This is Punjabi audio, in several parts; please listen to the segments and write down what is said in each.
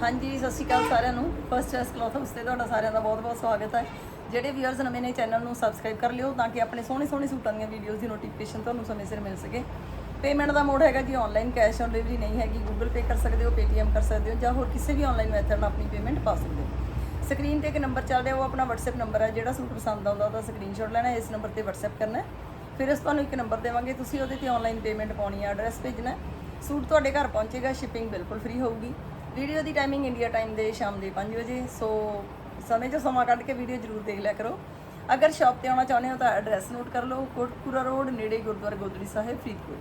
ਹਾਂਜੀ, ਸਤਿ ਸ਼੍ਰੀ ਅਕਾਲ ਸਾਰਿਆਂ ਨੂੰ। ਫਸਟ ਚੈਸ ਕਲੋਥ ਹਾਊਸ ਤੇ ਤੁਹਾਡਾ ਸਾਰਿਆਂ ਦਾ ਬਹੁਤ-ਬਹੁਤ ਸਵਾਗਤ ਹੈ। ਜਿਹੜੇ ਵੀਅਰਸ ਨਵੇਂ ਨੇ ਚੈਨਲ ਨੂੰ ਸਬਸਕ੍ਰਾਈਬ ਕਰ ਲਿਓ ਤਾਂ ਕਿ ਆਪਣੇ ਸੋਹਣੇ ਸੋਹਣੇ ਸੂਟਾਂ ਦੀਆਂ ਵੀਡੀਓਜ਼ ਦੀ ਨੋਟੀਫਿਕੇਸ਼ਨ ਤੁਹਾਨੂੰ ਸਮੇਂ ਸਿਰ ਮਿਲ ਸਕੇ। ਪੇਮੈਂਟ ਦਾ ਮੋਡ ਹੈਗਾ ਜੀ ਆਨਲਾਈਨ ਕੈਸ਼ ਔਨ ਡਿਲੀਵਰੀ ਨਹੀਂ ਹੈਗੀ। ਗੂਗਲ ਪੇ ਕਰ ਸਕਦੇ ਹੋ ਪੇਟੀਐਮ ਕਰ ਸਕਦੇ ਹੋ ਜਾਂ ਹੋਰ ਕਿਸੇ ਵੀ ਆਨਲਾਈਨ ਮੈਥਡ ਨਾਲ ਆਪਣੀ ਪੇਮੈਂਟ ਪਾ ਸਕਦੇ ਹੋ। ਸਕਰੀਨ ਤੇ ਇੱਕ ਨੰਬਰ ਚੱਲ ਰਿਹਾ, ਉਹ ਆਪਣਾ WhatsApp ਨੰਬਰ ਹੈ। ਜਿਹੜਾ ਸੂਟ ਪਸੰਦ ਆਉਂਦਾ ਉਹਦਾ ਸਕਰੀਨਸ਼ਾਟ ਲੈਣਾ, ਇਸ ਨੰਬਰ ਤੇ WhatsApp ਕਰਨਾ ਫਿਰ ਅਸੀਂ ਤੁਹਾਨੂੰ ਇੱਕ ਨੰਬਰ ਦੇਵਾਂਗੇ। ਤੁਸੀਂ ਉਹਦੇ ਤੇ ਆਨਲਾਈਨ ਪੇਮੈਂਟ ਪਾਉਣੀ ਹੈ ਐਡਰੈਸ ਭੇਜਣਾ ਸੂਟ ਤੁਹਾਡੇ ਘਰ ਪਹੁੰਚੇਗਾ ਸ਼ਿਪਿੰਗ ਬਿਲਕੁਲ ਫ੍ਰੀ ਹੋਊਗੀ। ਵੀਡੀਓ ਦੀ ਟਾਈਮਿੰਗ ਇੰਡੀਆ ਟਾਈਮ ਦੇ ਸ਼ਾਮ ਦੇ 5 ਵਜੇ ਸੋ ਸਮੇਂ 'ਚੋਂ ਸਮਾਂ ਕੱਢ ਕੇ ਵੀਡੀਓ ਜ਼ਰੂਰ ਦੇਖ ਲਿਆ ਕਰੋ। ਅਗਰ ਸ਼ਾਪ ਤੇ ਆਉਣਾ ਚਾਹੁੰਦੇ ਹੋ ਤਾਂ ਐਡਰੈਸ ਨੋਟ ਕਰ ਲਓ ਕੋਟਪੂਰਾ ਰੋਡ ਨੇੜੇ ਗੁਰਦੁਆਰਾ ਗੋਦੜੀ ਸਾਹਿਬ, ਫਰੀਦਕੋਟ।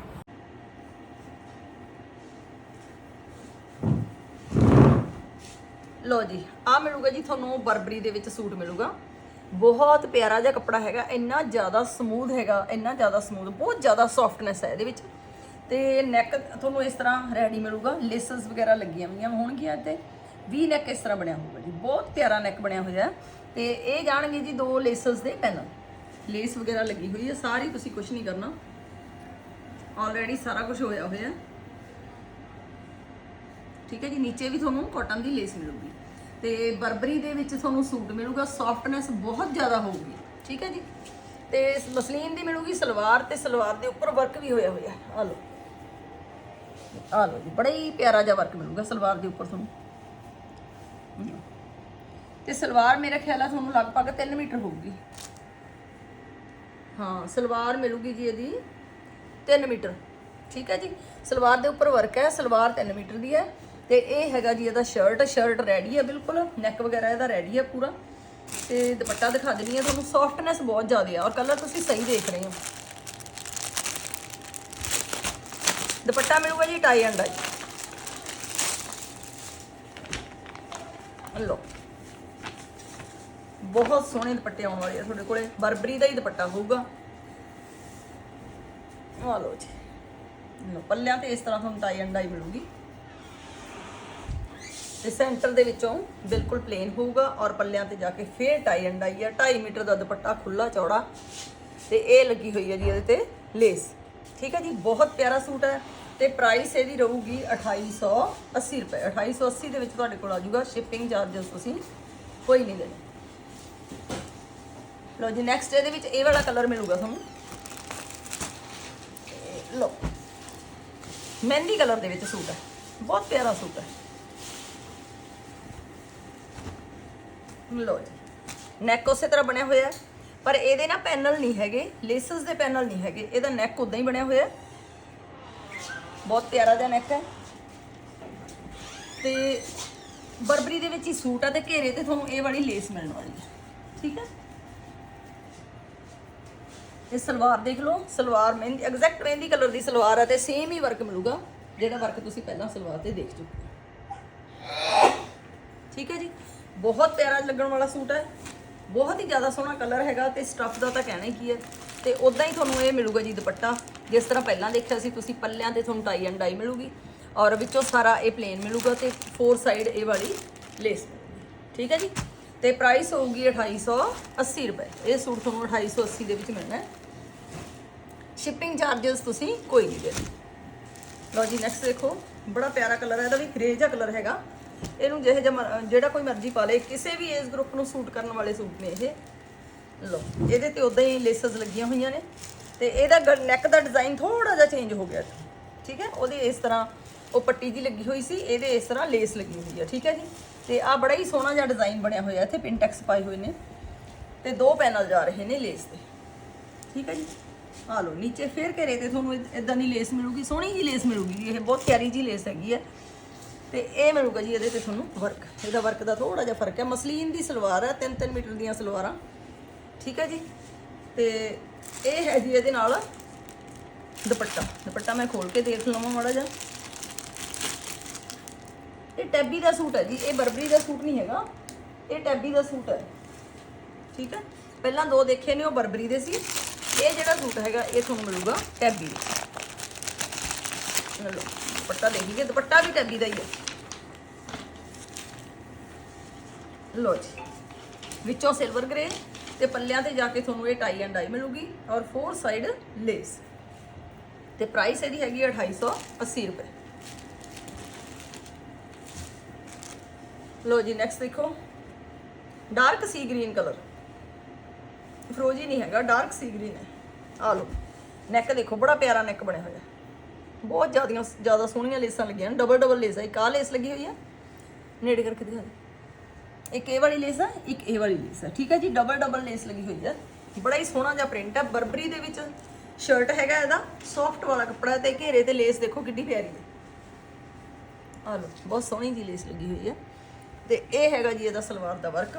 ਲੋ ਜੀ ਆ ਮਿਲੂਗਾ ਜੀ ਤੁਹਾਨੂੰ ਬਰਬਰੀ ਦੇ ਵਿੱਚ ਸੂਟ ਮਿਲੂਗਾ। ਬਹੁਤ ਪਿਆਰਾ ਜਿਹਾ ਕੱਪੜਾ ਹੈਗਾ, ਇੰਨਾ ਜ਼ਿਆਦਾ ਸਮੂਥ ਹੈਗਾ, ਇੰਨਾ ਜ਼ਿਆਦਾ ਸਮੂਥ ਬਹੁਤ ਜ਼ਿਆਦਾ ਸੌਫਟਨੈਸ ਹੈ ਇਹਦੇ ਵਿੱਚ। ਤੇ ਨੈਕ ਤੁਹਾਨੂੰ ਇਸ ਤਰ੍ਹਾਂ ਰੈਡੀ ਮਿਲੂਗਾ ਲੇਸਸ ਵਗੈਰਾ ਲੱਗੀਆਂ ਹੋਈਆਂ ਹੋਣਗੀਆਂ ਤੇ ਵੀ ਨੈਕ ਇਸ ਤਰ੍ਹਾਂ ਬਣਿਆ ਹੋਊਗਾ ਜੀ, ਬਹੁਤ ਪਿਆਰਾ ਨੈਕ ਬਣਿਆ ਹੋਇਆ ਹੈ। ਤੇ ਇਹ ਜਾਣਗੇ ਜੀ ਦੋ ਲੇਸਸ ਦੇ ਪੈਨਲ ਲੇਸ ਵਗੈਰਾ ਲੱਗੀ ਹੋਈ ਹੈ, ਸਾਰੀ ਤੁਸੀਂ ਕੁਝ ਨਹੀਂ ਕਰਨਾ। ਆਲਰੇਡੀ ਸਾਰਾ ਕੁਝ ਹੋਇਆ ਹੋਇਆ ਠੀਕ ਹੈ ਜੀ, ਨੀਚੇ ਵੀ ਤੁਹਾਨੂੰ ਕਾਟਨ ਦੀ ਲੇਸ ਮਿਲੂਗੀ। ਤੇ ਬਰਬਰੀ ਦੇ ਵਿੱਚ ਤੁਹਾਨੂੰ ਸੂਟ ਮਿਲੂਗਾ ਸੌਫਟਨੈਸ ਬਹੁਤ ਜ਼ਿਆਦਾ ਹੋਊਗੀ। ਠੀਕ ਹੈ ਜੀ। ਤੇ ਮਸਲੀਨ ਦੀ ਮਿਲੂਗੀ ਸਲਵਾਰ ਤੇ ਸਲਵਾਰ ਦੇ ਉੱਪਰ ਵਰਕ ਵੀ ਹੋਇਆ ਹੋਇਆ ਆ ਲਓ। ਆ ਲਓ ਜੀ, ਬੜਾ ਹੀ ਪਿਆਰਾ ਜਿਹਾ ਵਰਕ ਮਿਲੂਗਾ ਸਲਵਾਰ ਦੇ ਉੱਪਰ ਤੁਹਾਨੂੰ। ਤੇ ਸਲਵਾਰ ਮੇਰਾ ਖਿਆਲ ਆ ਤੁਹਾਨੂੰ ਲਗਭਗ 3 ਮੀਟਰ ਹੋਊਗੀ। ਹਾਂ, ਸਲਵਾਰ ਮਿਲੂਗੀ ਜੀ ਇਹਦੀ 3 ਮੀਟਰ। ਠੀਕ ਹੈ ਜੀ? ਸਲਵਾਰ ਦੇ ਉੱਪਰ ਵਰਕ ਹੈ, ਸਲਵਾਰ 3 ਮੀਟਰ ਦੀ ਹੈ। ਤੇ ਇਹ ਹੈਗਾ ਜੀ ਇਹਦਾ ਸ਼ਰਟ ਸ਼ਰਟ ਰੈਡੀ ਹੈ ਬਿਲਕੁਲ। ਨੈਕ ਵਗੈਰਾ ਇਹਦਾ ਰੈਡੀ ਹੈ ਪੂਰਾ। ਤੇ ਦੁਪੱਟਾ ਦਿਖਾ ਦਿੰਨੀ ਆ ਤੁਹਾਨੂੰ ਸੌਫਟਨੈਸ ਬਹੁਤ ਜ਼ਿਆਦਾ ਹੈ। ਔਰ ਕਲਰ ਤੁਸੀਂ ਸਹੀ ਦੇਖ ਰਹੇ ਹੋ। ਦੁਪੱਟਾ ਮਿਲੂਗਾ ਜੀ ਟਾਈ ਐਂਡ ਡਾਈ ਲੋ ਬਹੁਤ ਸੋਹਣੇ ਦੁਪੱਟੇ ਆਉਣ ਵਾਲੇ ਆ ਤੁਹਾਡੇ ਕੋਲੇ ਬਰਬਰੀ ਦਾ ਹੀ ਦੁਪੱਟਾ ਹੋਊਗਾ ਆ ਲਓ ਜੀ ਲਓ ਪੱਲਿਆਂ ਤੇ ਇਸ ਤਰ੍ਹਾਂ ਤੁਹਾਨੂੰ ਟਾਈ ਐਂਡ ਡਾਈ ਮਿਲੂਗੀ ਤੇ ਸੈਂਟਰ ਦੇ ਵਿੱਚੋਂ ਬਿਲਕੁਲ ਪਲੇਨ ਹੋਊਗਾ ਔਰ ਪੱਲਿਆਂ ਤੇ ਜਾ ਕੇ ਫੇਰ ਟਾਈ ਐਂਡ ਡਾਈ ਹੈ 2.5 ਮੀਟਰ ਦਾ ਦੁਪੱਟਾ ਖੁੱਲਾ ਚੌੜਾ ਤੇ ਇਹ ਲੱਗੀ ਹੋਈ ਹੈ ਜੀ ਇਹਦੇ ਤੇ ਲੇਸ ਠੀਕ ਹੈ ਜੀ, ਬਹੁਤ ਪਿਆਰਾ ਸੂਟ ਹੈ ਤੇ ਪ੍ਰਾਈਸ ਇਹਦੀ ਰਹੂਗੀ 2880 ਰੁਪਏ। 2880 ਦੇ ਵਿੱਚ ਤੁਹਾਡੇ ਕੋਲ ਆ ਜਾਊਗਾ ਸ਼ਿਪਿੰਗ ਚਾਰजेस ਤੁਸੀਂ। ਕੋਈ ਨਹੀਂ ਦੇਣੇ। ਲਓ ਜੀ ਨੈਕਸਟ ਇਹਦੇ ਵਿੱਚ ਇਹ ਵਾਲਾ ਕਲਰ ਮਿਲੂਗਾ ਤੁਹਾਨੂੰ। ਇਹ ਲਓ, ਮਹਿੰਦੀ ਕਲਰ ਦੇ ਵਿੱਚ ਸੂਟ ਹੈ। ਬਹੁਤ ਪਿਆਰਾ ਸੂਟ ਹੈ। ਲਓ ਜੀ ਨੈਕ ਉਸੇ ਤਰ੍ਹਾਂ ਬਣਿਆ ਹੋਇਆ ਹੈ। ਪਰ ਇਹਦੇ ਨਾ ਪੈਨਲ ਨਹੀਂ ਹੈਗੇ, ਲੇਸਸ ਦੇ ਪੈਨਲ ਨਹੀਂ ਹੈਗੇ। ਇਹਦਾ ਨੈਕ ਉਦਾਂ ਹੀ ਬਣਿਆ ਹੋਇਆ। ਬਹੁਤ ਪਿਆਰਾ ਜਿਹਾ ਨੈਕ ਹੈ। ਤੇ ਬਰਬਰੀ ਦੇ ਵਿੱਚ ਹੀ ਸੂਟ ਆ ਤੇ ਘੇਰੇ ਤੇ ਤੁਹਾਨੂੰ ਇਹ ਵਾਲੀ ਲੇਸ ਮਿਲਣ ਵਾਲੀ ਹੈ। ਠੀਕ ਹੈ? ਇਹ ਸਲਵਾਰ ਦੇਖ ਲਓ, ਸਲਵਾਰ ਮਹਿੰਦੀ ਐਗਜ਼ੈਕਟ ਮਹਿੰਦੀ ਕਲਰ ਦੀ ਸਲਵਾਰ ਆ ਤੇ ਸੇਮ ਹੀ ਵਰਕ ਮਿਲੂਗਾ, ਜਿਹੜਾ ਵਰਕ ਤੁਸੀਂ ਪਹਿਲਾਂ ਸਲਵਾਰ ਤੇ ਦੇਖ ਚੁੱਕੇ ਠੀਕ ਹੈ ਜੀ? ਬਹੁਤ ਪਿਆਰਾ ਲੱਗਣ ਵਾਲਾ ਸੂਟ ਹੈ। ਬਹੁਤ ਹੀ ਜ਼ਿਆਦਾ ਸੋਹਣਾ ਕਲਰ ਹੈਗਾ ਤੇ ਸਟੱਫ ਦਾ ਤਾਂ ਕਹਿਣਾ ਹੀ ਕੀ ਹੈ। ਤੇ ਉਦਾਂ ਹੀ ਤੁਹਾਨੂੰ ਇਹ ਮਿਲੂਗਾ ਜੀ ਦੁਪੱਟਾ। ਜਿਸ ਤਰ੍ਹਾਂ ਪਹਿਲਾਂ ਦੇਖਿਆ ਸੀ, ਤੁਸੀਂ ਪੱਲਿਆਂ ਤੇ ਤੁਹਾਨੂੰ ਟਾਈ ਐਂਡ ਡਾਈ ਮਿਲੂਗੀ ਔਰ ਵਿੱਚੋਂ ਸਾਰਾ ਇਹ ਪਲੇਨ ਮਿਲੂਗਾ ਤੇ ਫੋਰ ਸਾਈਡ ਇਹ ਵਾਲੀ ਲੇਸ ਠੀਕ ਹੈ ਜੀ? ਤੇ ਪ੍ਰਾਈਸ ਹੋਊਗੀ 2880 ਰੁਪਏ। ਇਹ ਸੂਟ ਤੁਹਾਨੂੰ 2880 ਦੇ ਵਿੱਚ ਮਿਲਣਾ ਹੈ। ਸ਼ਿਪਿੰਗ ਚਾਰजेस ਤੁਸੀਂ ਕੋਈ ਨਹੀਂ ਦੇਣੇ। ਲਓ ਜੀ ਨੈਕਸਟ ਦੇਖੋ। ਬੜਾ ਪਿਆਰਾ ਕਲਰ ਹੈ, ਇਹਦਾ ਵੀ ਗ੍ਰੇ ਜਿਹਾ ਕਲਰ ਹੈਗਾ। ਇਹਨੂੰ ਜਿਹੇ ਜਿਹਾ ਜਿਹੜਾ ਕੋਈ ਮਰਜ਼ੀ ਪਾ ਲੇ ਕਿਸੇ ਵੀ ਏਜ ਗਰੁੱਪ ਨੂੰ ਸੂਟ ਕਰਨ ਵਾਲੇ ਸੂਟ ਨੇ ਇਹ। ਲਓ, ਇਹਦੇ ਤੇ ਉਦਾਂ ਹੀ ਲੇਸਸ ਲੱਗੀਆਂ ਹੋਈਆਂ ਨੇ ਤੇ ਇਹਦਾ ਨੈਕ ਦਾ ਡਿਜ਼ਾਈਨ ਥੋੜਾ ਜਿਹਾ ਚੇਂਜ ਹੋ ਗਿਆ ਠੀਕ ਹੈ? ਉਹਦੀ ਇਸ ਤਰ੍ਹਾਂ ਉਹ ਪੱਟੀ ਜੀ ਲੱਗੀ ਹੋਈ ਸੀ, ਇਹਦੇ ਇਸ ਤਰ੍ਹਾਂ ਲੇਸ ਲੱਗੀ ਹੋਈ ਹੈ ਠੀਕ ਹੈ ਜੀ? ਤੇ ਆ ਬੜਾ ਹੀ ਸੋਹਣਾ ਜਿਹਾ ਡਿਜ਼ਾਈਨ ਬਣਿਆ ਹੋਇਆ, ਇੱਥੇ ਪਿੰਟੈਕਸ ਪਾਏ ਹੋਏ ਨੇ। ਤੇ ਦੋ ਪੈਨਲ ਜਾ ਰਹੇ ਨੇ ਲੇਸ 'ਤੇ, ਠੀਕ ਹੈ ਜੀ? ਆ ਲਓ, ਨੀਚੇ ਫੇਰ ਘੇਰੇ ਤੇ ਤੁਹਾਨੂੰ ਇਦਾਂ ਦੀ ਲੇਸ ਮਿਲੂਗੀ, ਸੋਹਣੀ ਜੀ ਲੇਸ ਮਿਲੂਗੀ ਇਹ ਬਹੁਤ ਪਿਆਰੀ ਜੀ ਲੇਸ ਹੈਗੀ ਹੈ ਤੇ ਇਹ ਮਿਲੂਗਾ ਜੀ, ਇਹਦੇ ਤੇ ਤੁਹਾਨੂੰ ਵਰਕ ਇਹਦਾ ਵਰਕ ਦਾ ਥੋੜਾ ਜਿਹਾ ਫ਼ਰਕ ਹੈ। ਮਸਲੀਨ ਦੀ ਸਲਵਾਰ ਹੈ 3-3 ਮੀਟਰ ਦੀਆਂ ਸਲਵਾਰਾਂ। ਠੀਕ ਹੈ ਜੀ? ਤੇ ਇਹ ਹੈ ਜੀ ਇਹਦੇ ਨਾਲ ਦੁਪੱਟਾ। ਦੁਪੱਟਾ ਮੈਂ ਖੋਲ ਕੇ ਦੇਖ ਲਵਾਂ ਮਾੜਾ ਜਿਹਾ। ਇਹ ਟੈਬੀ ਦਾ ਸੂਟ ਹੈ ਜੀ, ਇਹ ਬਰਬਰੀ ਦਾ ਸੂਟ ਨਹੀਂ ਹੈਗਾ। ਇਹ ਟੈਬੀ ਦਾ ਸੂਟ ਹੈ। ਠੀਕ ਹੈ? ਪਹਿਲਾਂ ਦੋ ਦੇਖੇ ਨੇ, ਉਹ ਬਰਬਰੀ ਦੇ ਸੀ। ਇਹ ਜਿਹੜਾ ਸੂਟ ਹੈਗਾ, ਇਹ ਤੁਹਾਨੂੰ ਮਿਲੂਗਾ ਟੈਬੀ ਦਾ। ਲਓ, ਦੁਪੱਟਾ ਦੇਖੀਏ। ਦੁਪੱਟਾ ਵੀ ਟੈਬੀ ਦਾ ਹੀ ਹੈ। ਲਓ ਜੀ। ਵਿੱਚੋਂ ਸਿਲਵਰ ਗ੍ਰੇ ਤੇ ਪੱਲਿਆਂ ਤੇ ਜਾ ਕੇ ਤੁਹਾਨੂੰ ਇਹ ਟਾਈ ਐਂਡ ਡਾਈ ਮਿਲੂਗੀ ਔਰ ਫੋਰ ਸਾਈਡ ਲੇਸ ਤੇ ਪ੍ਰਾਈਸ ਇਹਦੀ ਹੈਗੀ ਹੈ 2880 ਰੁਪਏ। ਲੋ ਜੀ ਨੈਕਸਟ ਦੇਖੋ। ਡਾਰਕ ਸੀ ਗ੍ਰੀਨ ਕਲਰ ਫਰੋਜੀ ਨਹੀਂ ਹੈਗਾ ਡਾਰਕ ਸੀ ਗ੍ਰੀਨ ਹੈ। ਆ ਲੋ ਨੈਕ ਦੇਖੋ, ਬੜਾ ਪਿਆਰਾ ਨੈਕ ਬਣਿਆ ਹੋਇਆ। ਬਹੁਤ ਜ਼ਿਆਦੀਆਂ, ਜ਼ਿਆਦਾ ਸੋਹਣੀਆਂ ਲੇਸਾਂ ਲੱਗੀਆਂ ਨੇ ਡਬਲ ਡਬਲ ਲੇਸ ਹੈ, ਇੱਕ ਆਹ ਲੇਸ ਲੱਗੀ ਹੋਈ ਹੈ। ਨੇੜੇ ਕਰਕੇ ਦਿਖਾ ਦੇ ਇੱਕ ਇਹ ਵਾਲੀ ਲੇਸ ਹੈ ਇੱਕ ਇਹ ਵਾਲੀ ਲੇਸ ਹੈ ਠੀਕ ਹੈ ਜੀ? ਡਬਲ ਡਬਲ ਲੇਸ ਲੱਗੀ ਹੋਈ ਹੈ ਬੜਾ ਹੀ ਸੋਹਣਾ ਜਿਹਾ ਪ੍ਰਿੰਟ ਹੈ ਬਰਬਰੀ ਦੇ ਵਿੱਚ ਸ਼ਰਟ ਹੈਗਾ ਇਹਦਾ। ਸੌਫਟ ਵਾਲਾ ਕੱਪੜਾ ਤੇ ਘੇਰੇ ਤੇ ਲੇਸ ਦੇਖੋ ਕਿੰਨੀ ਪਿਆਰੀ ਹੈ ਆ ਲੋ ਬਹੁਤ ਸੋਹਣੀ ਜੀ ਲੇਸ ਲੱਗੀ ਹੋਈ ਹੈ ਤੇ ਇਹ ਹੈਗਾ ਜੀ ਇਹਦਾ ਸਲਵਾਰ ਦਾ ਵਰਕ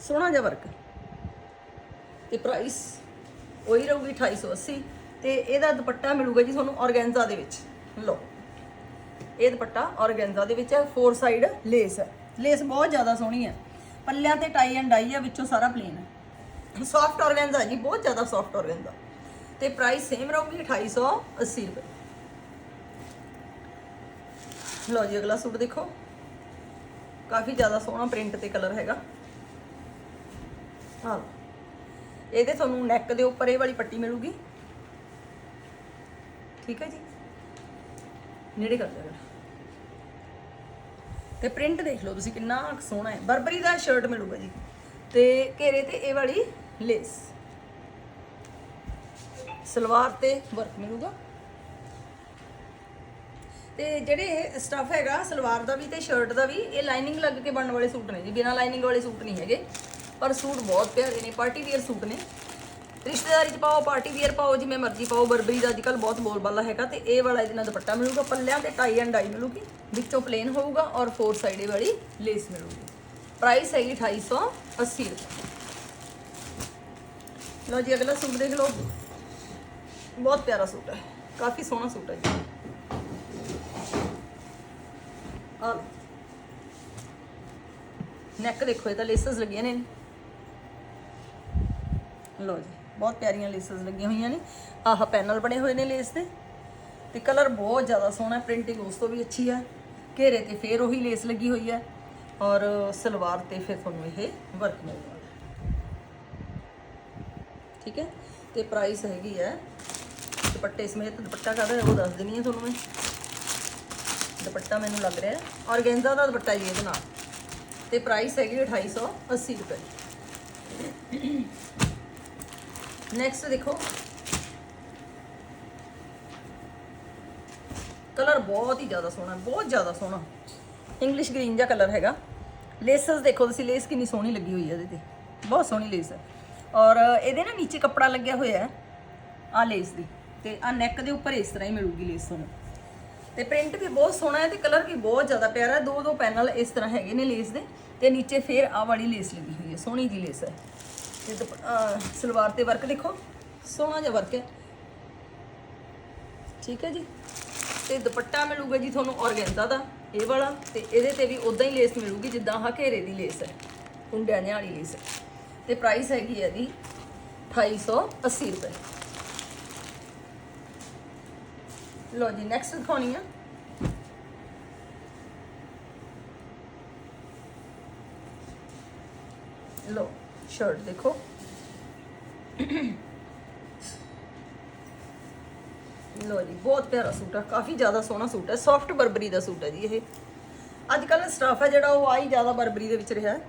ਸੋਹਣਾ ਜਿਹਾ ਵਰਕ ਤੇ ਪ੍ਰਾਈਸ ਉਹੀ ਰਹੂਗੀ 2880 ਤੇ ਇਹਦਾ ਦੁਪੱਟਾ ਮਿਲੂਗਾ ਜੀ ਤੁਹਾਨੂੰ ਔਰਗੈਂਜ਼ਾ ਦੇ ਵਿੱਚ। ਲਓ। ਇਹ ਦੁਪੱਟਾ ਔਰਗੈਂਜ਼ਾ ਦੇ ਵਿੱਚ ਹੈ ਫੋਰ ਸਾਈਡ ਲੇਸ ਹੈ। ਲੇਸ ਬਹੁਤ ਜ਼ਿਆਦਾ ਸੋਹਣੀ ਹੈ। ਪੱਲਿਆਂ ਤੇ ਟਾਈ ਐਂਡ ਡਾਈ ਹੈ, ਵਿੱਚੋਂ ਸਾਰਾ ਪਲੇਨ ਹੈ। ਸੌਫਟ ਔਰਗੈਂਜ਼ਾ ਜੀ, ਬਹੁਤ ਜ਼ਿਆਦਾ ਸੌਫਟ ਔਰਗੈਂਜ਼ਾ। ਤੇ ਪ੍ਰਾਈਸ ਸੇਮ ਰਹੂਗੀ 2880 ਰੁਪਏ। ਲਓ ਜੀ, ਅਗਲਾ ਸੂਟ ਦੇਖੋ। ਕਾਫੀ ਜ਼ਿਆਦਾ ਸੋਹਣਾ ਪ੍ਰਿੰਟ ਤੇ ਕਲਰ ਹੈਗਾ। ਹਾਂ ਇਹਦੇ ਤੁਹਾਨੂੰ ਨੈਕ ਦੇ ਉੱਪਰ ਇਹ ਵਾਲੀ ਪੱਟੀ ਮਿਲੂਗੀ। ਠੀਕ ਹੈ ਜੀ? ਨੇੜੇ ਕਰ ਦਿਓ। ਤੇ ਪ੍ਰਿੰਟ ਦੇਖ ਲਓ ਤੁਸੀਂ ਕਿੰਨਾ ਕੁ ਸੋਹਣਾ ਹੈ। ਬਰਬਰੀ ਦਾ ਸ਼ਰਟ ਮਿਲੂਗਾ ਜੀ। ਤੇ ਘੇਰੇ ਤੇ ਇਹ ਵਾਲੀ ਲੇਸ ਸਲਵਾਰ ਤੇ ਵਰਕ ਮਿਲੂਗਾ। ਤੇ ਜਿਹੜੇ ਇਹ ਸਟਫ ਹੈਗਾ, ਸਲਵਾਰ ਦਾ ਵੀ ਤੇ ਸ਼ਰਟ ਦਾ ਵੀ, ਇਹ ਲਾਈਨਿੰਗ ਲੱਗ ਕੇ ਬਣਨ ਵਾਲੇ ਸੂਟ ਨੇ ਜੀ। ਬਿਨਾਂ ਲਾਈਨਿੰਗ ਵਾਲੇ ਸੂਟ ਨਹੀਂ ਹੈਗੇ। ਪਰ ਸੂਟ ਬਹੁਤ ਪਿਆਰੇ ਨੇ ਪਾਰਟੀ ਵੇਅਰ ਸੂਟ ਨੇ। ਰਿਸ਼ਤੇਦਾਰੀ ਚ ਪਾਓ ਪਾਰਟੀ ਵੀਅਰ ਪਾਓ, ਜਿਵੇਂ ਮਰਜ਼ੀ ਪਾਓ, ਬਰਬਰੀ ਦਾ ਅੱਜਕੱਲ ਬਹੁਤ ਬੋਲਬਾਲਾ ਹੈਗਾ ਤੇ ਇਹ ਵਾਲਾ ਇਹਦੇ ਨਾਲ ਦੁਪੱਟਾ ਮਿਲੂਗਾ ਪੱਲਿਆਂ ਤੇ ਟਾਈ ਐਂਡ ਡਾਈ ਮਿਲੂਗੀ, ਵਿੱਚੋਂ ਪਲੇਨ ਹੋਊਗਾ ਔਰ ਫੋਰ ਸਾਈਡੇ ਵਾਲੀ ਲੇਸ ਮਿਲੂਗੀ। ਪ੍ਰਾਈਸ ਹੈਗੀ 2880 ਰੁਪਏ। ਲਓ ਜੀ, ਅਗਲਾ ਸੂਟ ਦੇਖ ਲਓ। ਬਹੁਤ ਪਿਆਰਾ ਸੂਟ ਹੈ, ਕਾਫੀ ਸੋਹਣਾ ਸੂਟ ਹੈ ਜੀ। ਆ ਨੈਕ ਦੇਖੋ ਇਹਦਾ ਲੇਸਸ ਲੱਗੀਆਂ ਨੇ। ਲਓ ਜੀ। ਬਹੁਤ ਪਿਆਰੀਆਂ ਲੇਸਸ ਲੱਗੀਆਂ ਹੋਈਆਂ ਨੇ। ਆਹ ਪੈਨਲ ਬਣੇ ਹੋਏ ਨੇ ਲੇਸ ਦੇ। ਤੇ ਕਲਰ ਬਹੁਤ ਜ਼ਿਆਦਾ ਸੋਹਣਾ ਪ੍ਰਿੰਟਿੰਗ ਉਸ ਤੋਂ ਵੀ ਅੱਛੀ ਹੈ। ਘੇਰੇ ਤੇ ਫੇਰ ਉਹੀ ਲੇਸ ਲੱਗੀ ਹੋਈ ਹੈ। ਔਰ ਸਲਵਾਰ ਤੇ ਫਿਰ ਤੁਹਾਨੂੰ ਇਹ ਵਰਕ ਮਿਲੇਗਾ। ਠੀਕ ਹੈ? ਤੇ ਪ੍ਰਾਈਸ ਹੈਗੀ ਹੈ, ਦੁਪੱਟੇ ਸਮੇਤ ਦੁਪੱਟਾ ਕਾਹਦਾ ਉਹ ਦੱਸ ਦਿੰਨੀ ਹੈ ਤੁਹਾਨੂੰ ਮੈਂ। ਦੁਪੱਟਾ ਮੈਨੂੰ ਲੱਗ ਰਿਹਾ ਔਰਗੈਂਜ਼ਾ ਦਾ ਦੁਪੱਟਾ ਜੀ ਇਹਦੇ ਨਾਲ। ਤੇ ਪ੍ਰਾਈਸ ਹੈਗੀ 2880 ਰੁਪਏ। ਨੈਕਸਟ ਦੇਖੋ। ਕਲਰ ਬਹੁਤ ਹੀ ਜ਼ਿਆਦਾ ਸੋਹਣਾ, ਬਹੁਤ ਜ਼ਿਆਦਾ ਸੋਹਣਾ। ਇੰਗਲਿਸ਼ ਗ੍ਰੀਨ ਜਿਹਾ ਕਲਰ ਹੈਗਾ। ਲੇਸਸ ਦੇਖੋ ਤੁਸੀਂ ਲੇਸ ਕਿੰਨੀ ਸੋਹਣੀ ਲੱਗੀ ਹੋਈ ਹੈ ਇਹਦੇ ਤੇ। ਬਹੁਤ ਸੋਹਣੀ ਲੇਸ ਹੈ ਔਰ ਇਹਦੇ ਨਾ ਨੀਚੇ ਕੱਪੜਾ ਲੱਗਿਆ ਹੋਇਆ ਹੈ ਆ ਲੇਸ ਦੀ। ਤੇ ਆ ਨੈਕ ਦੇ ਉੱਪਰ ਇਸ ਤਰ੍ਹਾਂ ਹੀ ਮਿਲੂਗੀ ਲੇਸ ਤੁਹਾਨੂੰ। ਤੇ ਪ੍ਰਿੰਟ ਵੀ ਬਹੁਤ ਸੋਹਣਾ ਹੈ ਤੇ ਕਲਰ ਵੀ ਬਹੁਤ ਜ਼ਿਆਦਾ ਪਿਆਰਾ ਹੈ। ਦੋ ਦੋ ਪੈਨਲ ਇਸ ਤਰ੍ਹਾਂ ਹੈਗੇ ਨੇ ਲੇਸ ਦੇ। ਤੇ ਨੀਚੇ ਫੇਰ ਆ ਵਾਲੀ ਲੇਸ ਲੱਗੀ ਹੋਈ ਹੈ, ਸੋਹਣੀ ਜੀ ਲੇਸ ਹੈ। ਤੇ ਦੁਪ- ਸਲਵਾਰ ਤੇ ਵਰਕ ਦੇਖੋ। ਸੋਹਣਾ ਜਿਹਾ ਵਰਕ ਹੈ। ਠੀਕ ਹੈ ਜੀ? ਤੇ ਦੁਪੱਟਾ ਮਿਲੂਗਾ ਜੀ ਤੁਹਾਨੂੰ ਔਰਗੈਂਜ਼ਾ ਦਾ, ਇਹ ਵਾਲਾ, ਤੇ ਇਹਦੇ ਤੇ ਵੀ ਉਦਾਂ ਹੀ ਲੇਸ ਮਿਲੂਗੀ, ਜਿੱਦਾਂ ਆਹ ਘੇਰੇ ਦੀ ਲੇਸ ਹੈ ਕੁੰਡਿਆਂ ਨੇ ਵਾਲੀ ਲੇਸ ਹੈ। ਤੇ ਪ੍ਰਾਈਸ ਹੈਗੀ ਹੈ ਇਹਦੀ 2880 ਰੁਪਏ। ਲੋ ਜੀ ਨੈਕਸਟ ਦਿਖਾਉਣੀ ਆ। ਲੋ ਸ਼ਰਟ ਦੇਖੋ ਲੋ ਜੀ ਬਹੁਤ ਪਿਆਰਾ ਸੂਟ ਹੈ ਕਾਫੀ ਜ਼ਿਆਦਾ ਸੋਹਣਾ ਸੂਟ ਹੈ ਸੌਫਟ ਬਰਬਰੀ ਦਾ ਸੂਟ ਹੈ ਜੀ ਇਹ। ਅੱਜ ਕੱਲ ਸਟਾਫ ਹੈ ਜਿਹੜਾ ਉਹ ਆਈ ਜ਼ਿਆਦਾ ਬਰਬਰੀ ਦੇ ਵਿੱਚ ਰਿਹਾ। ਹੈ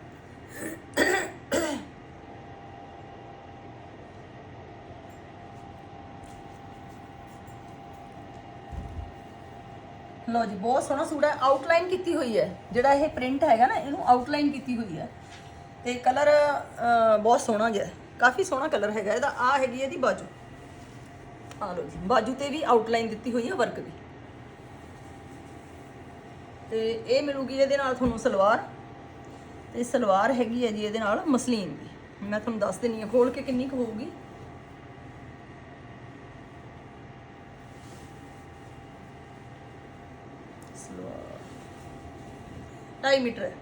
ਲਓ ਜੀ ਬਹੁਤ ਸੋਹਣਾ ਸੂਟ ਹੈ ਆਊਟਲਾਈਨ ਕੀਤੀ ਹੋਈ ਹੈ। ਜਿਹੜਾ ਇਹ ਪ੍ਰਿੰਟ ਹੈਗਾ ਨਾ, ਇਹਨੂੰ ਆਊਟਲਾਈਨ ਕੀਤੀ ਹੋਈ ਹੈ। ਤੇ ਕਲਰ ਬਹੁਤ ਸੋਹਣਾ ਜਿਹਾ ਕਾਫੀ ਸੋਹਣਾ ਕਲਰ ਹੈਗਾ ਇਹਦਾ। ਆ ਹੈਗੀ ਇਹਦੀ ਬਾਜੂ। ਆ ਲਓ ਜੀ, ਬਾਜੂ ਤੇ ਵੀ ਆਊਟਲਾਈਨ ਦਿੱਤੀ ਹੋਈ ਹੈ ਵਰਕ ਦੀ। ਤੇ ਇਹ ਮਿਲੂਗੀ ਇਹਦੇ ਨਾਲ ਤੁਹਾਨੂੰ ਸਲਵਾਰ। ਤੇ ਸਲਵਾਰ ਹੈਗੀ ਹੈ ਜੀ ਇਹਦੇ ਨਾਲ ਮਸਲੀਨ ਦੀ। ਮੈਂ ਤੁਹਾਨੂੰ ਦੱਸ ਦਿੰਨੀ ਹਾਂ, ਖੋਲ ਕੇ ਕਿੰਨੀ ਕੁ ਹੋਊਗੀ। ਸਲਵਾਰ। 2.5 ਮੀਟਰ ਹੈ।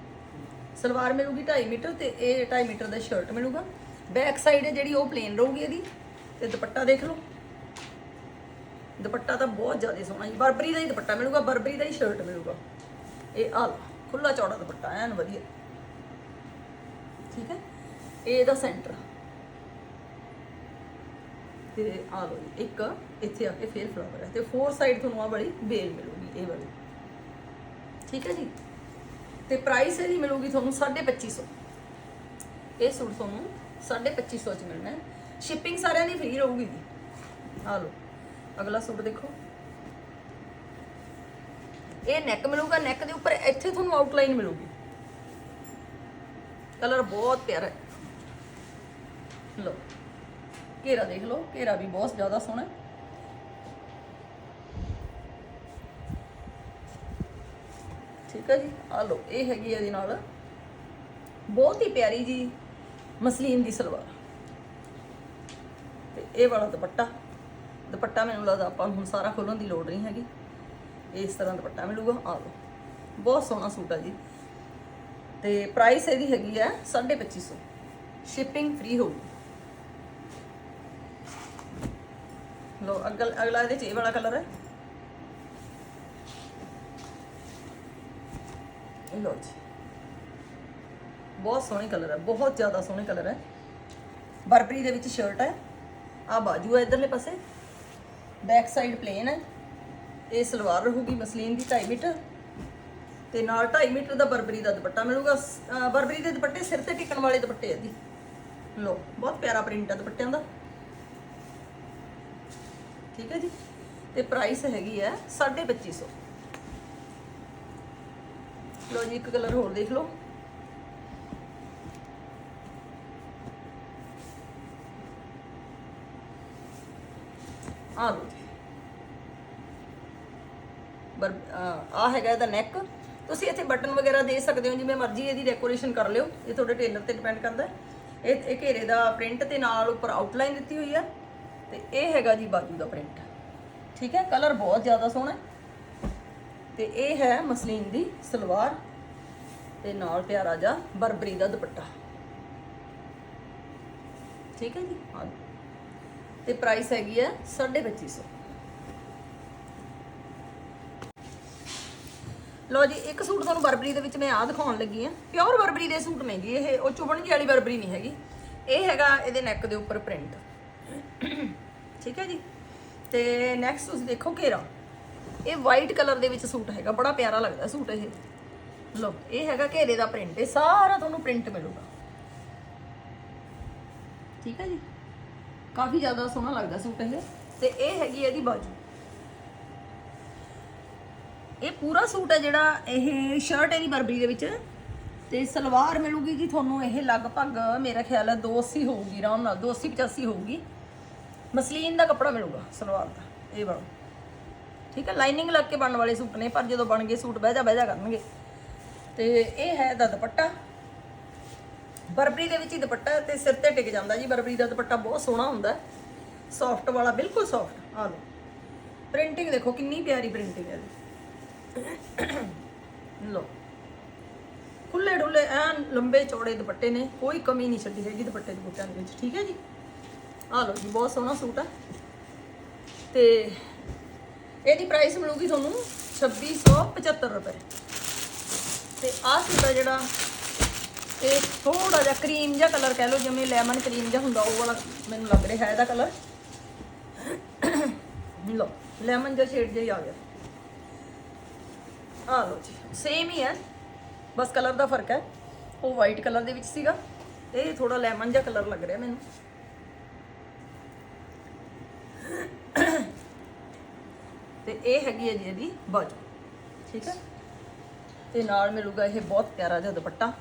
ਸਲਵਾਰ ਮਿਲੂਗੀ 2.5 ਮੀਟਰ ਤੇ ਇਹ 2.5 ਮੀਟਰ ਦਾ ਸ਼ਰਟ ਮਿਲੂਗਾ। ਬੈਕ ਸਾਈਡ ਹੈ ਜਿਹੜੀ ਉਹ ਪਲੇਨ ਰਹੂਗੀ ਇਹਦੀ। ਤੇ ਦੁਪੱਟਾ ਦੇਖ ਲਓ। ਦੁਪੱਟਾ ਤਾਂ ਬਹੁਤ ਜ਼ਿਆਦਾ ਸੋਹਣਾ ਜੀ। ਬਰਬਰੀ ਦਾ ਹੀ ਦੁਪੱਟਾ ਮਿਲੂਗਾ, ਬਰਬਰੀ ਦਾ ਹੀ ਸ਼ਰਟ ਮਿਲੂਗਾ। ਇਹ ਆਲ ਖੁੱਲਾ ਚੌੜਾ ਦੁਪੱਟਾ, ਐਨ ਵਧੀਆ। ਠੀਕ ਹੈ? ਇਹ ਇਹਦਾ ਸੈਂਟਰ ਤੇ ਆ ਲਓ ਜੀ, ਇੱਕ ਇੱਥੇ ਆ ਕੇ ਫੇਰ ਫਲਾਵਰ ਹੈ। ਤੇ ਫੋਰ ਸਾਈਡ ਤੁਹਾਨੂੰ ਆ ਵਾਲੀ ਬੇਲ ਮਿਲੂਗੀ, ਇਹ ਵਾਲੀ। ਠੀਕ ਹੈ ਜੀ? ਤੇ ਪ੍ਰਾਈਸ ਇਹਦੀ ਮਿਲੂਗੀ ਤੁਹਾਨੂੰ 2550 ਇਹ ਸੂਟ ਤੁਹਾਨੂੰ 2550 ਚ ਮਿਲਣਾ ਹੈ। ਸ਼ਿਪਿੰਗ ਸਾਰਿਆਂ ਦੀ ਫ੍ਰੀ ਰਹੂਗੀ ਜੀ। ਆ ਲਓ, ਅਗਲਾ ਸੂਟ ਦੇਖੋ। ਇਹ ਨੈਕ ਮਿਲੂਗਾ ਨੈਕ ਦੇ ਉੱਪਰ ਇੱਥੇ ਤੁਹਾਨੂੰ ਆਊਟਲਾਈਨ ਮਿਲੂਗੀ। ਕਲਰ ਬਹੁਤ ਪਿਆਰਾ ਹੈ। ਲਓ, ਘੇਰਾ ਦੇਖ ਲਓ, ਘੇਰਾ ਵੀ ਬਹੁਤ ਜ਼ਿਆਦਾ ਸੋਹਣਾ ਹੈ। ਠੀਕ ਹੈ ਜੀ? ਆ ਲਓ, ਇਹ ਹੈਗੀ ਇਹਦੇ ਨਾਲ ਬਹੁਤ ਹੀ ਪਿਆਰੀ ਜੀ ਮਸਲੀਨ ਦੀ ਸਲਵਾਰ। ਤੇ ਇਹ ਵਾਲਾ ਦੁਪੱਟਾ ਦੁਪੱਟਾ ਮੈਨੂੰ ਲੱਗਦਾ ਆਪਾਂ ਨੂੰ ਹੁਣ ਸਾਰਾ ਖੋਲਣ ਦੀ ਲੋੜ ਨਹੀਂ ਹੈਗੀ। ਇਸ ਤਰ੍ਹਾਂ ਦੁਪੱਟਾ ਮਿਲੂਗਾ ਆ ਲਓ। ਬਹੁਤ ਸੋਹਣਾ ਸੂਟ ਆ ਜੀ। ਤੇ ਪ੍ਰਾਈਸ ਇਹਦੀ ਹੈਗੀ ਹੈ 2550 ਸ਼ਿਪਿੰਗ ਫ੍ਰੀ ਹੋਊਗੀ। ਲੋ ਅਗਲ ਅਗਲਾ ਇਹਦੇ ਚ ਇਹ ਵਾਲਾ ਕਲਰ ਹੈ। ਇਹ ਲੋ ਜੀ। ਬਹੁਤ ਸੋਹਣੇ ਕਲਰ ਹੈ, ਬਹੁਤ ਜ਼ਿਆਦਾ ਸੋਹਣੇ ਕਲਰ ਹੈ। ਬਰਬਰੀ ਦੇ ਵਿੱਚ ਸ਼ਰਟ ਹੈ। ਆ ਬਾਜੂ ਹੈ ਇਧਰਲੇ ਪਾਸੇ। ਬੈਕ ਸਾਈਡ ਪਲੇਨ ਹੈ। ਇਹ ਸਲਵਾਰ ਰਹੂਗੀ ਮਸਲੀਨ ਦੀ 2.5 ਮੀਟਰ। ਤੇ ਨਾਲ 2.5 ਮੀਟਰ ਦਾ ਬਰਬਰੀ ਦਾ ਦੁਪੱਟਾ ਮਿਲੂਗਾ। ਬਰਬਰੀ ਦੇ ਦੁਪੱਟੇ ਸਿਰ ਤੇ ਟਿਕਣ ਵਾਲੇ ਦੁਪੱਟੇ ਆ ਜੀ। ਲੋ ਬਹੁਤ ਪਿਆਰਾ ਪ੍ਰਿੰਟ ਹੈ ਦੁਪੱਟਿਆਂ ਦਾ। ਠੀਕ ਹੈ ਜੀ। ਤੇ ਪ੍ਰਾਈਸ ਹੈਗੀ ਹੈ 2550 ਲੋ ਜੀ, ਇੱਕ ਕਲਰ ਹੋਰ ਦੇਖ ਲਓ। ਆ ਲੋ ਬਰ ਆ ਹੈਗਾ ਇਹਦਾ ਨੈਕ ਤੁਸੀਂ ਇੱਥੇ ਬਟਨ ਵਗੈਰਾ ਦੇ ਸਕਦੇ ਹੋ ਜਿਵੇਂ ਮਰਜ਼ੀ ਇਹਦੀ ਡੈਕੋਰੇਸ਼ਨ ਕਰ ਲਿਓ। ਇਹ ਤੁਹਾਡੇ ਟੇਲਰ ਤੇ ਡਿਪੈਂਡ ਕਰਦਾ। ਇਹ ਇਹ ਘੇਰੇ ਦਾ ਪ੍ਰਿੰਟ ਤੇ ਨਾਲ ਉੱਪਰ ਆਊਟਲਾਈਨ ਦਿੱਤੀ ਹੋਈ ਹੈ ਤੇ ਇਹ ਹੈਗਾ ਜੀ ਬਾਜੂ ਦਾ ਪ੍ਰਿੰਟ ਠੀਕ ਹੈ? ਕਲਰ ਬਹੁਤ ਜ਼ਿਆਦਾ ਸੋਹਣਾ ਤੇ ਇਹ ਹੈ ਮਸਲੀਨ ਦੀ ਸਲਵਾਰ ਤੇ ਨਾਲ ਪਿਆਰਾ ਜਿਹਾ ਬਰਬਰੀ ਦਾ ਦੁਪੱਟਾ। ਠੀਕ ਹੈ ਜੀ? ਹਾਂ। ਤੇ ਪ੍ਰਾਈਸ ਹੈਗੀ ਹੈ 2550 ਲੋ ਜੀ, ਇੱਕ ਸੂਟ ਤੁਹਾਨੂੰ ਬਰਬਰੀ ਦੇ ਵਿੱਚ ਮੈਂ ਆ ਦਿਖਾਉਣ ਲੱਗੀ ਆ ਪਿਓਰ ਬਰਬਰੀ ਦੇ ਸੂਟ ਨੇ ਜੀ ਇਹ, ਉਹ ਚੁਬਣ ਜੀ ਵਾਲੀ ਬਰਬਰੀ ਨਹੀਂ ਹੈਗੀ। ਇਹ ਹੈਗਾ ਇਹਦੇ ਨੈਕ ਦੇ ਉੱਪਰ ਪ੍ਰਿੰਟ ਠੀਕ ਹੈ ਜੀ? ਤੇ ਨੈਕਸਟ ਤੁਸੀਂ ਦੇਖੋ ਘੇਰਾ। ਇਹ ਵਾਈਟ ਕਲਰ ਦੇ ਵਿੱਚ ਸੂਟ ਹੈਗਾ, ਬੜਾ ਪਿਆਰਾ ਲੱਗਦਾ ਸੂਟ ਇਹ। ਲੋ ਇਹ ਹੈਗਾ ਘੇਰੇ ਦਾ ਪ੍ਰਿੰਟ ਇਹ ਸਾਰਾ ਤੁਹਾਨੂੰ ਪ੍ਰਿੰਟ ਮਿਲੂਗਾ। ਠੀਕ ਹੈ ਜੀ? ਕਾਫੀ ਜ਼ਿਆਦਾ ਸੋਹਣਾ ਲੱਗਦਾ ਸੂਟ ਇਹ। ਤੇ ਇਹ ਹੈਗੀ ਇਹਦੀ ਬਾਜੂ। ਇਹ ਪੂਰਾ ਸੂਟ ਹੈ ਜਿਹੜਾ ਇਹ ਸ਼ਰਟ ਇਹਦੀ ਬਰਬਰੀ ਦੇ ਵਿੱਚ। ਤੇ ਸਲਵਾਰ ਮਿਲੂਗੀ ਜੀ ਤੁਹਾਨੂੰ ਇਹ ਲਗਭਗ ਮੇਰਾ ਖਿਆਲ ਹੈ 280 ਹੋਊਗੀ, ਆਰਾਮ ਨਾਲ 280 85 ਹੋਊਗੀ। ਮਸਲੀਨ ਦਾ ਕੱਪੜਾ ਮਿਲੂਗਾ ਸਲਵਾਰ ਦਾ, ਇਹ ਵਾਲਾ। ਠੀਕ ਹੈ ਲਾਈਨਿੰਗ ਲੱਗ ਕੇ ਬਣਨ ਵਾਲੇ ਸੂਟ ਨੇ, ਪਰ ਜਦੋਂ ਬਣ ਗਏ ਸੂਟ ਬਹਿ ਜਾ ਬਹਿ ਜਾ ਕਰਨਗੇ। ਤੇ ਇਹ ਹੈ ਦਾ ਦੁਪੱਟਾ। ਬਰਬਰੀ ਦੇ ਵਿੱਚ ਹੀ ਦੁਪੱਟਾ ਹੈ ਤੇ ਸਿਰ ਤੇ ਟਿਕ ਜਾਂਦਾ ਜੀ। ਬਰਬਰੀ ਦਾ ਦੁਪੱਟਾ ਬਹੁਤ ਸੋਹਣਾ ਹੁੰਦਾ। ਹੈ ਸੌਫਟ ਵਾਲਾ, ਬਿਲਕੁਲ ਸੌਫਟ ਆ ਲਓ। ਪ੍ਰਿੰਟਿੰਗ ਦੇਖੋ, ਕਿੰਨੀ ਪਿਆਰੀ ਪ੍ਰਿੰਟਿੰਗ ਹੈ ਇਹਦੀ ਲਓ। ਖੁੱਲੇ ਡੁੱਲੇ ਐਨ ਲੰਬੇ ਚੌੜੇ ਦੁਪੱਟੇ ਨੇ। ਕੋਈ ਕਮੀ ਨਹੀਂ ਛੱਡੀ ਹੈਗੀ ਦੁਪੱਟੇ ਦੇ ਬੁੱਟਾਂ ਦੇ ਵਿੱਚ, ਠੀਕ ਹੈ ਜੀ। ਆ ਲਓ ਜੀ, ਬਹੁਤ ਸੋਹਣਾ ਸੂਟ ਹੈ ਤੇ ਇਹਦੀ ਪ੍ਰਾਈਸ ਮਿਲੂਗੀ ਤੁਹਾਨੂੰ 2675 ਰੁਪਏ। ਤੇ ਆਹ ਸੂਟ ਹੈ ਜਿਹੜਾ, ਇਹ ਥੋੜਾ ਜਿਹਾ ਕਰੀਮ ਜਿਹਾ ਕਲਰ ਕਹਿ ਲਓ, ਜਿਵੇਂ ਲੈਮਨ ਕਰੀਮ ਜਿਹਾ ਹੁੰਦਾ, ਉਹ ਵਾਲਾ ਮੈਨੂੰ ਲੱਗ ਰਿਹਾ ਹੈ ਇਹਦਾ ਕਲਰ ਲੋ ਲੈਮਨ ਜਿਹਾ ਸ਼ੇਡ ਜਿਹਾ ਆ ਗਿਆ ਆ ਲੋ ਜੀ ਸੇਮ ਹੀ ਹੈ। ਬਸ ਕਲਰ ਦਾ ਫ਼ਰਕ ਹੈ। ਉਹ ਵਾਈਟ ਕਲਰ ਦੇ ਵਿੱਚ ਸੀਗਾ। ਇਹ ਥੋੜਾ ਲੈਮਨ ਜਿਹਾ ਕਲਰ ਲੱਗ ਰਿਹਾ ਮੈਨੂੰ। ਇਹ ਹੈਗੀ ਹੈ ਜੀ ਇਹਦੀ ਬਾਜੂ। ਠੀਕ ਹੈ? ਤੇ ਨਾਲ ਮਿਲੂਗਾ ਇਹ ਬਹੁਤ ਪਿਆਰਾ ਜਿਹਾ ਦੁਪੱਟਾ।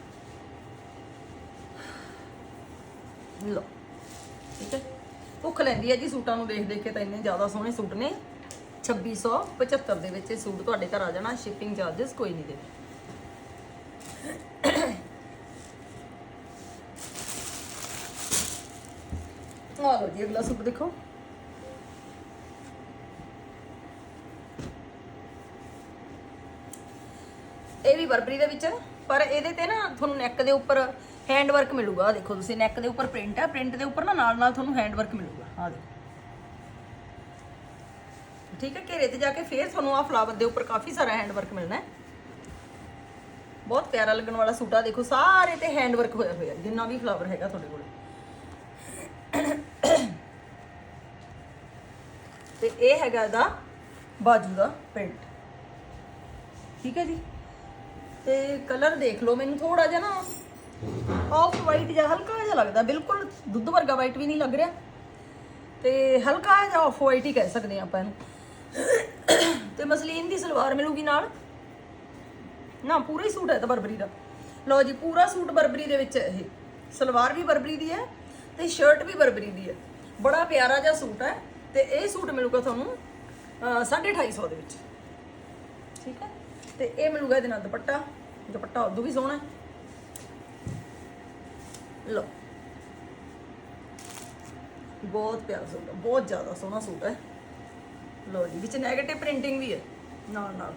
ਲੋ ਠੀਕ ਹੈ? ਭੁੱਖ ਲੈਂਦੀ ਹੈ ਜੀ ਸੂਟਾਂ ਨੂੰ ਦੇਖ ਦੇਖ ਕੇ ਤਾਂ ਇੰਨੇ ਜ਼ਿਆਦਾ ਸੋਹਣੇ ਸੂਟ ਨੇ। 2675 ਦੇ ਵਿੱਚ ਇਹ ਸੂਟ ਤੁਹਾਡੇ ਘਰ ਆ ਜਾਣਾ ਸ਼ਿਪਿੰਗ ਚਾਰजेस ਕੋਈ ਨਹੀਂ ਦੇਣੇ। ਆ ਲਓ ਜੀ, ਅਗਲਾ ਸੂਟ ਦੇਖੋ। ਬਰਬਰੀ ਦੇ ਵਿੱਚ, ਪਰ ਇਹਦੇ ਤੇ ਨਾ ਤੁਹਾਨੂੰ ਨੈਕ ਦੇ ਉੱਪਰ ਹੈਂਡ ਵਰਕ ਮਿਲੂਗਾ। ਆਹ ਦੇਖੋ ਤੁਸੀਂ ਨੈਕ ਦੇ ਉੱਪਰ ਪ੍ਰਿੰਟ ਹੈ ਪ੍ਰਿੰਟ ਦੇ ਉੱਪਰ ਨਾ ਨਾਲ ਨਾਲ ਤੁਹਾਨੂੰ ਹੈਂਡ ਵਰਕ ਮਿਲੂਗਾ। ਆ ਦੇਖੋ। ਠੀਕ ਹੈ, ਘੇਰੇ ਤੇ ਜਾ ਕੇ ਫੇਰ ਤੁਹਾਨੂੰ ਆ ਫਲਾਵਰ ਦੇ ਉੱਪਰ ਕਾਫੀ ਸਾਰਾ ਹੈਂਡ ਵਰਕ ਮਿਲਣਾ ਹੈ। ਬਹੁਤ ਪਿਆਰਾ ਲੱਗਣ ਵਾਲਾ ਸੂਟ ਆ। ਦੇਖੋ, ਸਾਰੇ ਤੇ ਹੈਂਡ ਵਰਕ ਹੋਇਆ ਹੋਇਆ, ਜਿੰਨਾ ਵੀ ਫਲਾਵਰ ਹੈਗਾ ਤੁਹਾਡੇ ਕੋਲ। ਤੇ ਇਹ ਹੈਗਾ ਇਹਦਾ ਬਾਜੂ ਦਾ ਪ੍ਰਿੰਟ ਠੀਕ ਹੈ ਜੀ? ਤੇ ਕਲਰ ਦੇਖ ਲਓ ਮੈਨੂੰ ਥੋੜਾ ਜਿਹਾ ਨਾ ਆਫ ਵਾਈਟ ਜਿਹਾ ਹਲਕਾ ਜਿਹਾ ਲੱਗਦਾ। ਬਿਲਕੁਲ ਦੁੱਧ ਵਰਗਾ ਵਾਈਟ ਵੀ ਨਹੀਂ ਲੱਗ ਰਿਹਾ। ਤੇ ਹਲਕਾ ਜਿਹਾ ਆਫ ਵਾਈਟ ਹੀ ਕਹਿ ਸਕਦੇ ਹਾਂ ਆਪਾਂ ਇਹਨੂੰ। ਤੇ ਮਸਲੀਨ ਦੀ ਸਲਵਾਰ ਮਿਲੂਗੀ ਨਾਲ। ਨਾ ਪੂਰਾ ਹੀ ਸੂਟ ਹੈ ਤਾਂ ਬਰਬਰੀ ਦਾ। ਲਓ ਜੀ ਪੂਰਾ ਸੂਟ ਬਰਬਰੀ ਦੇ ਵਿੱਚ ਇਹ। ਸਲਵਾਰ ਵੀ ਬਰਬਰੀ ਦੀ ਹੈ ਤੇ ਸ਼ਰਟ ਵੀ ਬਰਬਰੀ ਦੀ ਹੈ। ਬੜਾ ਪਿਆਰਾ ਜਿਹਾ ਸੂਟ ਹੈ ਤੇ ਇਹ ਸੂਟ ਮਿਲੂਗਾ ਤੁਹਾਨੂੰ ਅਹ, 250 ਦੇ ਵਿੱਚ। ਤੇ ਇਹ ਮਿਲੂਗਾ ਇਹਦੇ ਨਾਲ ਦੁਪੱਟਾ। ਦੁਪੱਟਾ ਉਦੋਂ ਵੀ ਸੋਹਣਾ ਹੈ। ਲਓ। ਬਹੁਤ ਪਿਆਰਾ ਸੂਟ ਹੈ, ਬਹੁਤ ਜ਼ਿਆਦਾ ਸੋਹਣਾ ਸੂਟ ਹੈ। ਲਓ ਜੀ, ਵਿੱਚ 네ਗੇਟਿਵ ਪ੍ਰਿੰਟਿੰਗ ਵੀ ਹੈ, ਨਾਲ ਨਾਲ।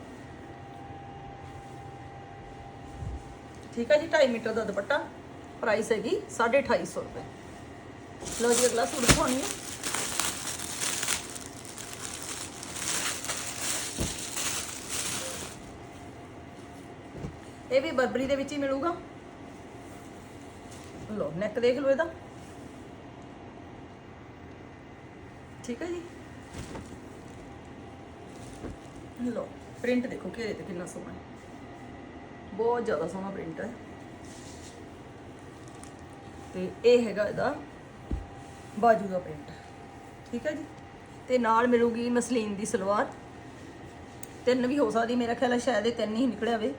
ਠੀਕ ਹੈ ਜੀ 2.5 ਮੀਟਰ ਦਾ ਦੁਪੱਟਾ। ਪ੍ਰਾਈਸ ਹੈਗੀ 250 ਰੁਪਏ। ਲਓ ਜੀ, ਅਗਲਾ ਸੂਟ ਦਿਖਾਉਣੀ ਹੈ। ਵੀ ਬਰਬਰੀ ਦੇ ਵਿੱਚ ਹੀ ਮਿਲੂਗਾ। ਲਓ ਨੈਕ ਦੇਖ ਲਓ ਇਹਦਾ। ਠੀਕ ਹੈ ਜੀ? ਲਓ ਪ੍ਰਿੰਟ ਦੇਖੋ ਘੇਰੇ ਤੇ ਕਿੰਨਾ ਸੋਹਣਾ ਬਹੁਤ ਜ਼ਿਆਦਾ ਸੋਹਣਾ ਪ੍ਰਿੰਟ ਹੈ। ਤੇ ਇਹ ਹੈਗਾ ਇਹਦਾ ਬਾਜੂ ਦਾ ਪ੍ਰਿੰਟ ਠੀਕ ਹੈ ਜੀ? ਤੇ ਨਾਲ ਮਿਲੂਗੀ ਮਸਲੀਨ ਦੀ ਸਲਵਾਰ। ਤਿੰਨ ਵੀ ਹੋ ਸਕਦੀ, ਮੇਰਾ ਖਿਆਲ ਹੈ ਸ਼ਾਇਦ ਇਹ ਤਿੰਨ ਹੀ ਨਿਕਲਿਆ ਵੇ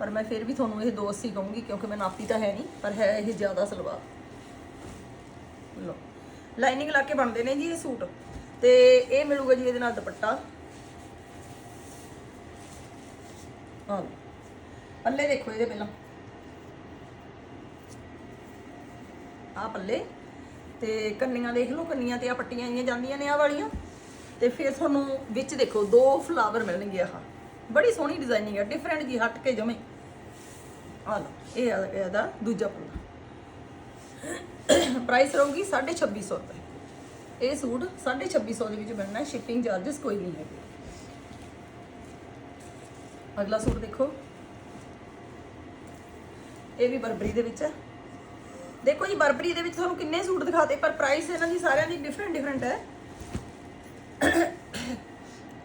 ਪਰ ਮੈਂ ਫਿਰ ਵੀ ਤੁਹਾਨੂੰ ਇਹ ਦੋ 80 ਕਹੂੰਗੀ ਕਿਉਂਕਿ ਮੈਂ ਨਾਪੀ ਤਾਂ ਹੈ ਨਹੀਂ, ਪਰ ਹੈ ਇਹ ਜ਼ਿਆਦਾ ਸਲਵਾਰ। ਲਓ, ਲਾਈਨਿੰਗ ਲਾ ਕੇ ਬਣਦੇ ਨੇ ਜੀ ਇਹ ਸੂਟ। ਤੇ ਇਹ ਮਿਲੂਗਾ ਜੀ ਇਹਦੇ ਨਾਲ ਦੁਪੱਟਾ। ਹਾਂ ਪੱਲੇ ਦੇਖੋ ਇਹਦੇ ਪਹਿਲਾਂ। ਆ ਪੱਲੇ, ਤੇ ਕੰਨੀਆਂ ਦੇਖ ਲਓ, ਕੰਨੀਆਂ ਤੇ ਆ ਪੱਟੀਆਂ ਆਈਆਂ ਜਾਂਦੀਆਂ ਨੇ ਆ ਵਾਲੀਆਂ। ਤੇ ਫਿਰ ਤੁਹਾਨੂੰ ਵਿੱਚ ਦੇਖੋ ਦੋ ਫਲਾਵਰ ਮਿਲਣਗੇ ਆਹ। ਬੜੀ ਸੋਹਣੀ ਡਿਜ਼ਾਈਨਿੰਗ ਹੈ ਡਿਫਰੈਂਟ ਜੀ, ਹਟ ਕੇ ਜਮੇ। ਆ ਲਓ, ਇਹ ਆ ਗਿਆ ਇਹਦਾ ਦੂਜਾ ਪੱਲਾ ਪ੍ਰਾਈਸ ਰਹੂਗੀ 2650 ਰੁਪਏ। ਇਹ ਸੂਟ 2650 ਦੇ ਵਿੱਚ ਬਣਨਾ ਹੈ ਸ਼ਿਪਿੰਗ ਚਾਰजेस ਕੋਈ ਨਹੀਂ ਹੈ ਅਗਲਾ ਸੂਟ ਦੇਖੋ। ਇਹ ਵੀ ਬਰਬਰੀ ਦੇ ਵਿੱਚ ਹੈ। ਦੇਖੋ ਜੀ, ਬਰਬਰੀ ਦੇ ਵਿੱਚ ਤੁਹਾਨੂੰ ਕਿੰਨੇ ਸੂਟ ਦਿਖਾਤੇ, ਪਰ ਪ੍ਰਾਈਸ ਇਹਨਾਂ ਦੀ ਸਾਰਿਆਂ ਦੀ ਡਿਫਰੈਂਟ ਡਿਫਰੈਂਟ ਹੈ।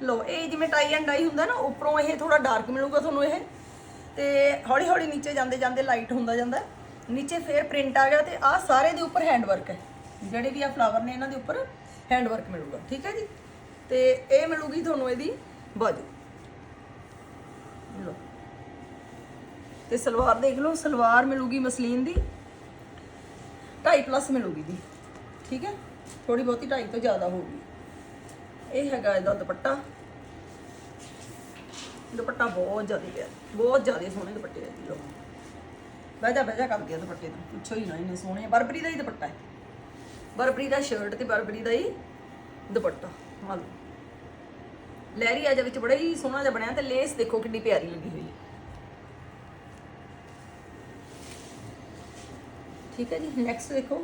ਲੋ ਇਹ ਜਿਵੇਂ ਟਾਈ ਐਂਡ ਡਾਈ ਹੁੰਦਾ ਨਾ, ਉੱਪਰੋਂ ਇਹ ਥੋੜਾ ਡਾਰਕ ਮਿਲੂਗਾ ਤੁਹਾਨੂੰ ਇਹ। ਤੇ ਹੌਲੀ ਹੌਲੀ ਨੀਚੇ ਜਾਂਦੇ ਜਾਂਦੇ ਲਾਈਟ ਹੁੰਦਾ ਜਾਂਦਾ ਨੀਚੇ ਫੇਰ ਪ੍ਰਿੰਟ ਆ ਗਿਆ ਤੇ ਆਹ ਸਾਰੇ ਦੇ ਉੱਪਰ ਹੈਂਡ ਵਰਕ ਹੈ। ਜਿਹੜੇ ਵੀ ਆ ਫਲਾਵਰ ਨੇ, ਇਹਨਾਂ ਦੇ ਉੱਪਰ ਹੈਂਡ ਵਰਕ ਮਿਲੂਗਾ, ਠੀਕ ਹੈ ਜੀ? ਤੇ ਇਹ ਮਿਲੂਗੀ ਤੁਹਾਨੂੰ ਇਹਦੀ ਬਾਜੂ। ਲੋ ਤੇ ਸਲਵਾਰ ਦੇਖ ਲਓ, ਸਲਵਾਰ ਮਿਲੂਗੀ ਮਸਲੀਨ ਦੀ 2.5 ਪਲੱਸ ਮਿਲੂਗੀ ਦੀ, ਠੀਕ ਹੈ? ਥੋੜੀ ਬਹੁਤੀ 2.5 ਤੋਂ ਜ਼ਿਆਦਾ ਹੋਊਗੀ। ਇਹ ਹੈਗਾ ਇਹਦਾ ਦੁਪੱਟਾ। ਦੁਪੱਟਾ ਬਹੁਤ ਜ਼ਿਆਦਾ ਪਿਆ, ਬਹੁਤ ਜ਼ਿਆਦਾ ਸੋਹਣੇ ਦੁਪੱਟੇ ਆ ਜੀ ਲੋ ਬਹਿਜਾ ਬਹਿਜਾ ਕਰ ਗਿਆ ਦੁਪੱਟੇ ਦਾ ਪੁੱਛੋ ਹੀ ਨਾ ਇਹਨੇ ਸੋਹਣੇ ਬਰਬਰੀ ਦਾ ਹੀ ਦੁਪੱਟਾ ਹੈ। ਬਰਬਰੀ ਦਾ ਸ਼ਰਟ ਤੇ ਬਰਬਰੀ ਦਾ ਹੀ ਦੁਪੱਟਾ ਹਾਂ ਲਹਿਰੀ ਆ ਜਾ ਵਿੱਚ, ਬੜਾ ਹੀ ਸੋਹਣਾ ਜਿਹਾ ਬਣਿਆ ਤੇ ਲੇਸ ਦੇਖੋ ਕਿੰਨੀ ਪਿਆਰੀ ਲੱਗੀ ਹੋਈ ਠੀਕ ਹੈ ਜੀ ਨੈਕਸਟ ਦੇਖੋ।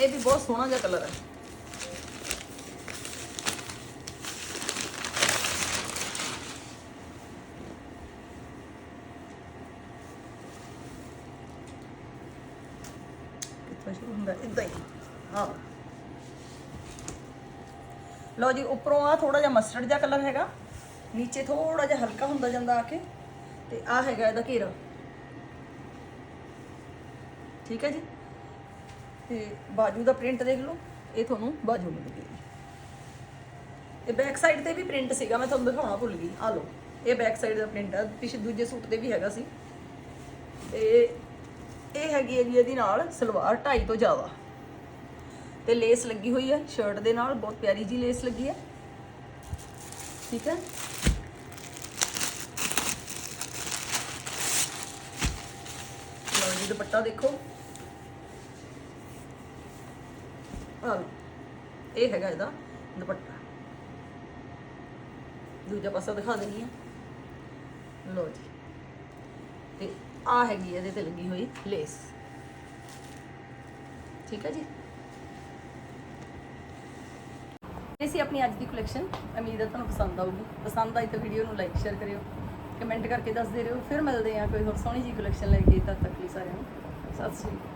ਇਹ ਵੀ ਬਹੁਤ ਸੋਹਣਾ ਜਿਹਾ ਕਲਰ ਹੈ। ਕਿੱਥੋਂ ਹੁੰਦਾ ਇਦਾਂ ਹੀ। ਹਾਂ। ਲਓ ਜੀ, ਉੱਪਰੋਂ ਆ ਥੋੜਾ ਜਿਹਾ ਮਸਟਰਡ ਜਿਹਾ ਕਲਰ ਹੈਗਾ। ਨੀਚੇ ਥੋੜਾ ਜਿਹਾ ਹਲਕਾ ਹੁੰਦਾ ਜਾਂਦਾ ਆ ਕੇ। ਤੇ ਆ ਹੈਗਾ ਇਹਦਾ ਘੇਰਾ। ਠੀਕ ਹੈ ਜੀ? ਤੇ ਬਾਜੂ ਦਾ ਪ੍ਰਿੰਟ ਦੇਖ ਲਓ। ਇਹ ਤੁਹਾਨੂੰ ਬਾਜੂ ਮਿਲੇਗੀ ਤੇ ਬੈਕ ਸਾਈਡ ਤੇ ਵੀ ਪ੍ਰਿੰਟ ਸੀਗਾ, ਮੈਂ ਤੁਹਾਨੂੰ ਦਿਖਾਉਣਾ ਭੁੱਲ ਗਈ। ਆ ਲਓ, ਇਹ ਬੈਕ ਸਾਈਡ ਦਾ ਪ੍ਰਿੰਟ ਆ। ਪਿਛੇ ਦੂਜੇ ਸੂਟ ਤੇ ਵੀ ਹੈਗਾ ਸੀ। ਤੇ ਇਹ ਹੈਗੀ ਹੈ ਜੀ ਇਹਦੀ ਨਾਲ ਸਲਵਾਰ 2.5 ਤੋਂ ਜ਼ਿਆਦਾ। ਤੇ ਲੇਸ ਲੱਗੀ ਹੋਈ ਹੈ ਸ਼ਰਟ ਦੇ ਨਾਲ, ਬਹੁਤ ਪਿਆਰੀ ਜੀ ਲੇਸ ਲੱਗੀ ਹੈ। ਠੀਕ ਹੈ? ਲਓ ਜੀ, ਦੁਪੱਟਾ ਦੇਖੋ। ਆ ਇਹ ਹੈਗਾ ਇਹਦਾ ਦੁਪੱਟਾ। ਦੂਜਾ ਪਾਸਾ ਦਿਖਾ ਦਿੰਦੀ ਆ ਲਓ ਜੀ। ਆ ਹੈਗੀ ਇਹਦੇ ਤੇ ਲੱਗੀ ਹੋਈ ਲੇਸ। ਠੀਕ ਹੈ ਜੀ? ਇਹ ਸੀ ਆਪਣੀ ਅੱਜ ਦੀ ਕਲੈਕਸ਼ਨ ਉਮੀਦ ਹੈ ਤੁਹਾਨੂੰ ਪਸੰਦ ਆਊਗੀ। ਪਸੰਦ ਆਈ ਤਾਂ ਵੀਡੀਓ ਨੂੰ ਲਾਈਕ ਸ਼ੇਅਰ ਕਰਿਓ। ਕਮੈਂਟ ਕਰਕੇ ਦੱਸਦੇ ਰਹੋ। ਫਿਰ ਮਿਲਦੇ ਹਾਂ ਕੋਈ ਹੋਰ ਸੋਹਣੀ ਜੀ ਕਲੈਕਸ਼ਨ ਲੈ ਕੇ ਤਦ ਤੱਕ ਲਈ ਸਾਰਿਆਂ ਨੂੰ। ਸਤਿ ਸ੍ਰੀ ਅਕਾਲ।